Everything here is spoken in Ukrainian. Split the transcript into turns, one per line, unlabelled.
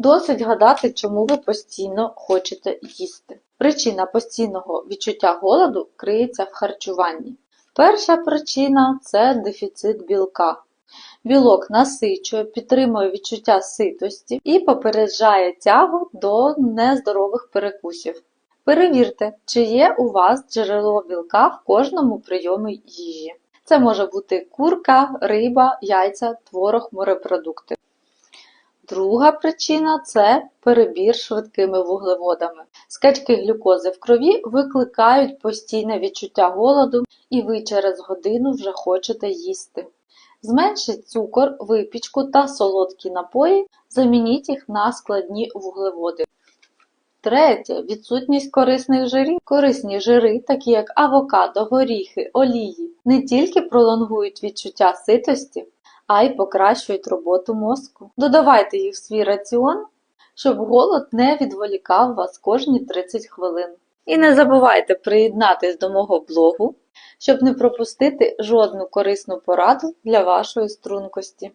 Досить гадати, чому ви постійно хочете їсти. Причина постійного відчуття голоду криється в харчуванні. Перша причина це дефіцит білка. Білок насичує, підтримує відчуття ситості і попереджає тягу до нездорових перекусів. Перевірте, чи є у вас джерело білка в кожному прийомі їжі. Це може бути курка, риба, яйця, творог, морепродукти. Друга причина це перебір швидкими вуглеводами. Скачки глюкози в крові викликають постійне відчуття голоду, і ви через годину вже хочете їсти. Зменшіть цукор, випічку та солодкі напої, замініть їх на складні вуглеводи. Третє відсутність корисних жирів. Корисні жири, такі як авокадо, горіхи, олії, не тільки пролонгують відчуття ситості, а й покращують роботу мозку. Додавайте їх в свій раціон, щоб голод не відволікав вас кожні 30 хвилин. І не забувайте приєднатись до мого блогу, щоб не пропустити жодну корисну пораду для вашої стрункості.